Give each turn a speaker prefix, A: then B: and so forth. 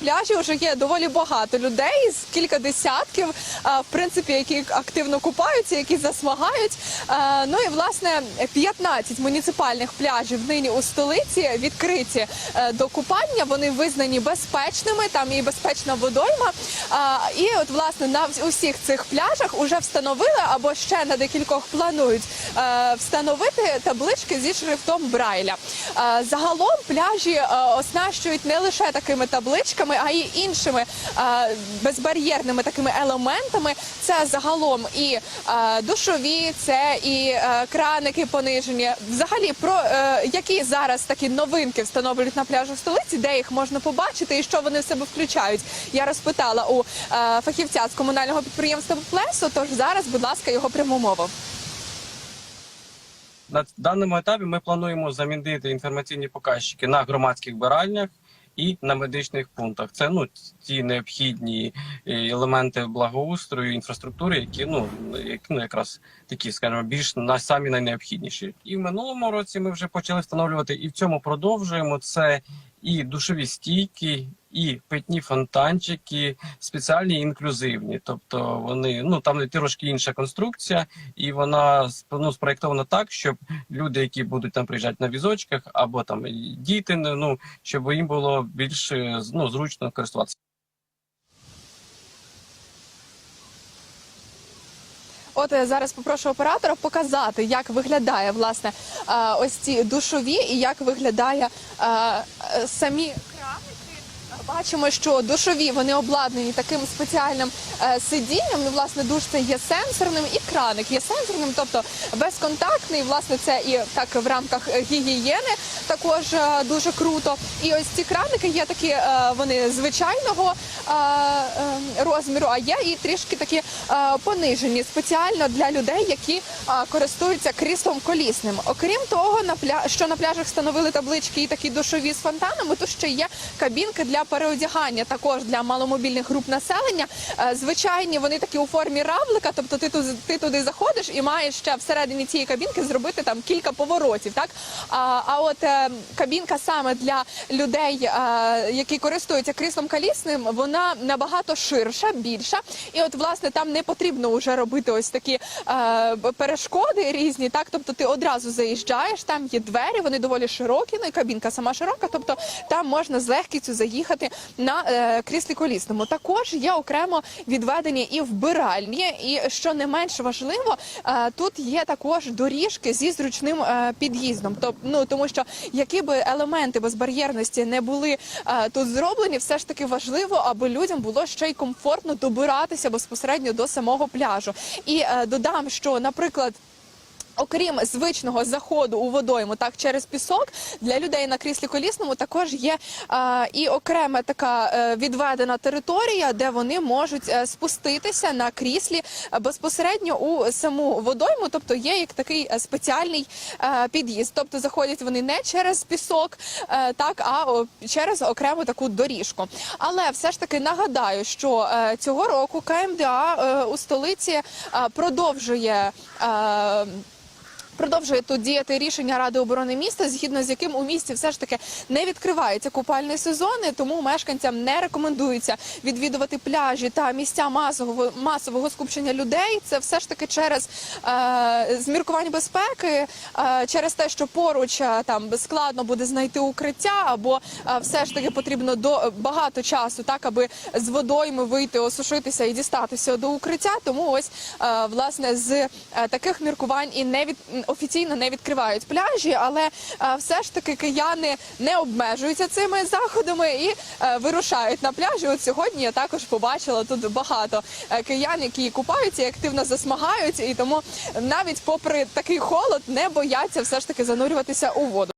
A: пляжі вже є доволі багато людей, з кілька десятків, в принципі, які активно купаються, які засмагають. Ну і власне 15 муніципальних пляжів нині у столиці відкриті е, до купання. Вони визнані безпечними. Там і безпечна водойма. І от власне на усіх цих пляжах уже встановили або ще на декількох планують е, встановити таблички зі шрифтом Брайля. Е, Загалом пляжі оснащують не лише такими табличками, а й іншими безбар'єрними такими елементами. Це загалом і душові, це і краники понижені. Взагалі, про е, які зараз такі новинки встановлюють на пляжах столиці, де їх можна побачити і що вони в себе включають. Я розпитала у е, фахівця з комунального підприємства Плесо. Тож зараз, будь ласка, його пряму мову.
B: На даному етапі ми плануємо замінити інформаційні показчики на громадських збиральнях і на медичних пунктах. Це ну ті необхідні е, елементи благоустрою інфраструктури, які ну як ну якраз такі, скажімо, більш на самі найнеобхідніші. І в минулому році ми вже почали встановлювати, і в цьому продовжуємо це і душові стійки. І питні фонтанчики спеціальні інклюзивні, тобто вони ну там трошки інша конструкція, і вона ну, спроєктована так, щоб люди, які будуть там приїжджати на візочках, або там діти, ну щоб їм було більш е, ну, зручно користуватися.
A: От е, зараз попрошу оператора показати, як виглядає власне е, ось ці душові і як виглядає самі. Бачимо, що душові вони обладнані таким спеціальним е, сидінням. Ну, власне, душ це є сенсорним, і краник є сенсорним, тобто безконтактний. Власне, це і так в рамках е, гігієни також е, дуже круто. І ось ці краники є такі, вони звичайного розміру, а є і трішки такі понижені спеціально для людей, які користуються кріслом колісним. Окрім того, на пля... що на пляжах встановили таблички і такі душові з фонтанами, то ще є кабінки для переодягання, також для маломобільних груп населення. Е, Звичайні вони такі у формі равлика, тобто ти ти туди заходиш і маєш ще всередині цієї кабінки зробити там кілька поворотів. Так а, а от е, кабінка саме для людей, е, які користуються кріслом колісним, вона набагато ширша, більша. І от власне там не потрібно вже робити ось такі перешкоди різні. Так, тобто ти одразу заїжджаєш, там є двері, вони доволі широкі. Ну і кабінка сама широка. Тобто там можна з легкістю заїхати на е, кріслі колісному. Також є окремо відведені і вбиральні, і що не менш важливо, е, тут є також доріжки зі зручним е, під'їздом. Тобто, ну тому що які би елементи безбар'єрності не були е, тут зроблені, все ж таки важливо, аби людям було ще й комфортно добиратися безпосередньо до самого пляжу. І е, додам, що, наприклад. Окрім звичного заходу у водойму, так через пісок для людей на кріслі колісному також є е, і окрема така е, відведена територія, де вони можуть е, спуститися на кріслі е, безпосередньо у саму водойму. Тобто є як такий спеціальний е, під'їзд. Тобто заходять вони не через пісок, е, так а через окрему таку доріжку. Але все ж таки нагадаю, що е, цього року КМДА е, у столиці е, продовжує. Е, Продовжує тут діяти рішення Ради оборони міста, згідно з яким у місті все ж таки не відкриваються купальні сезони, тому мешканцям не рекомендується відвідувати пляжі та місця масового масового скупчення людей. Це все ж таки через е, зміркування безпеки, е, через те, що поруч е, там складно буде знайти укриття, або е, все ж таки потрібно до багато часу, так аби з водойми вийти, осушитися і дістатися до укриття. Тому ось е, власне з е, таких міркувань і не від офіційно не відкривають пляжі, але е, все ж таки кияни не обмежуються цими заходами і е, вирушають на пляжі. От сьогодні я також побачила тут багато е, киян, які купаються активно засмагають, і тому навіть попри такий холод не бояться все ж таки занурюватися у воду.